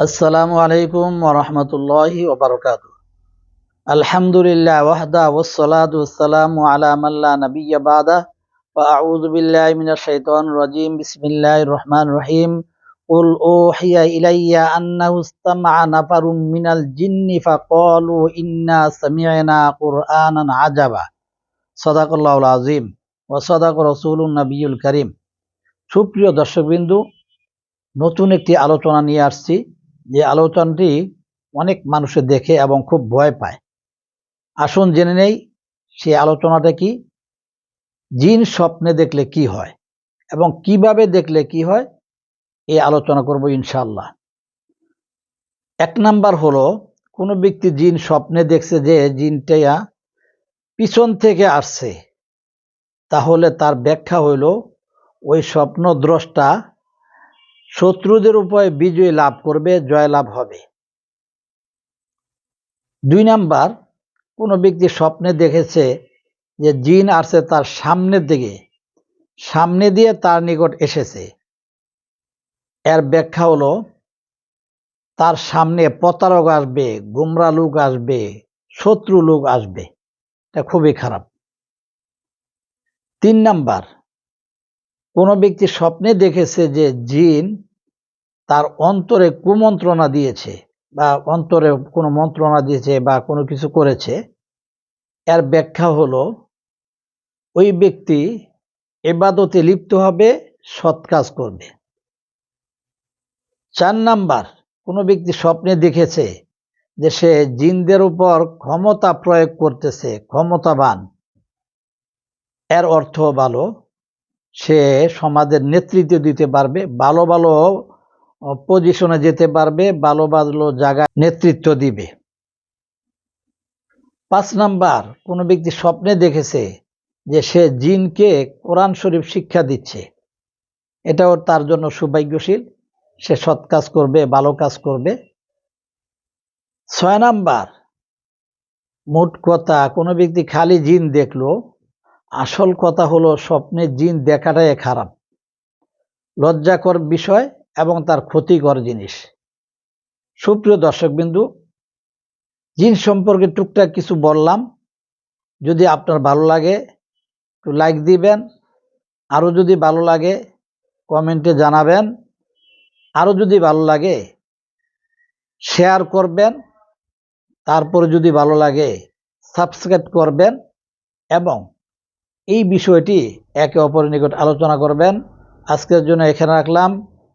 আসসালামু আলাইকুম ওরহমতুল্লাহি ওবরকাত আলহামদুলিল্লাহ ওয়াহদা ওয়াসসালাতু ওয়াসসালামু আলা মাল্লা নাবিয়্যা বাদা فأعوذ بالله من الشيطان الرجيم بسم الله الرحمن الرحيم قل أوحي إلي أنه استمع نفر من الجن فقالوا إنا سمعنا قرآنا عجبا صدق الله العظيم وصدق رسول النبي الكريم সুপ্রিয় দর্শকবিন্দু নতুন একটি আলোচনা নিয়ে আসছি যে আলোচনাটি অনেক মানুষে দেখে এবং খুব ভয় পায়। আসুন জেনে নেই সেই আলোচনাটা কি? জিন স্বপ্নে দেখলে কি হয় এবং কীভাবে দেখলে কি হয়? এই আলোচনা করব ইনশাল্লাহ এক নাম্বার হলো, কোনো ব্যক্তি জিন স্বপ্নে দেখছে যে জিনটা পিছন থেকে আসছে, তাহলে তার ব্যাখ্যা হইল, ওই স্বপ্ন দ্রষ্টা শত্রুদের উপরে বিজয় লাভ করবে, জয় লাভ হবে। দুই নাম্বার, কোনো ব্যক্তি স্বপ্নে দেখেছে যে জিন আসছে তার সামনের দিকে, সামনে দিয়ে তার নিকট এসেছে। এর ব্যাখ্যা হলো, তার সামনে প্রতারক আসবে, গুমরা লোক আসবে, শত্রু লোক আসবে। এটা খুবই খারাপ। তিন নাম্বার, কোনো ব্যক্তি স্বপ্নে দেখেছে যে জিন তার অন্তরে কুমন্ত্রণা দিয়েছে বা অন্তরে কোনো মন্ত্রণা দিয়েছে বা কোনো কিছু করেছে, এর ব্যাখ্যা হলো, ওই ব্যক্তি এবাদতে লিপ্ত হবে, সৎ কাজ করবে। চার নাম্বার, কোনো ব্যক্তি স্বপ্নে দেখেছে যে সে জিনদের উপর ক্ষমতা প্রয়োগ করতেছে, ক্ষমতাবান। এর অর্থ ভালো, সে সমাজের নেতৃত্ব দিতে পারবে, ভালো ভালো পজিশনে যেতে পারবে, ভালো ভালো জায়গায় নেতৃত্ব দিবে। পাঁচ নাম্বার, কোনো ব্যক্তি স্বপ্নে দেখেছে যে সে জিনকে কোরআন শরীফ শিক্ষা দিচ্ছে। এটাও তার জন্য সৌভাগ্যশীল। সে সৎ কাজ করবে, ভালো কাজ করবে। ছয় নাম্বার, মোট কথা, কোনো ব্যক্তি খালি জিন দেখল, আসল কথা হলো স্বপ্নে জিন দেখাটাই খারাপ। লজ্জাকর বিষয় এবং তার ক্ষতিকর জিনিস। সুপ্রিয় দর্শকবিন্দু, জিন সম্পর্কে টুকটাক কিছু বললাম। যদি আপনার ভালো লাগে, একটু লাইক দিবেন। আরও যদি ভালো লাগে কমেন্টে জানাবেন। আরও যদি ভালো লাগে শেয়ার করবেন। তারপরে যদি ভালো লাগে সাবস্ক্রাইব করবেন এবং এই বিষয়টি একে অপরের নিকট আলোচনা করবেন। আজকের জন্য এখানে রাখলাম।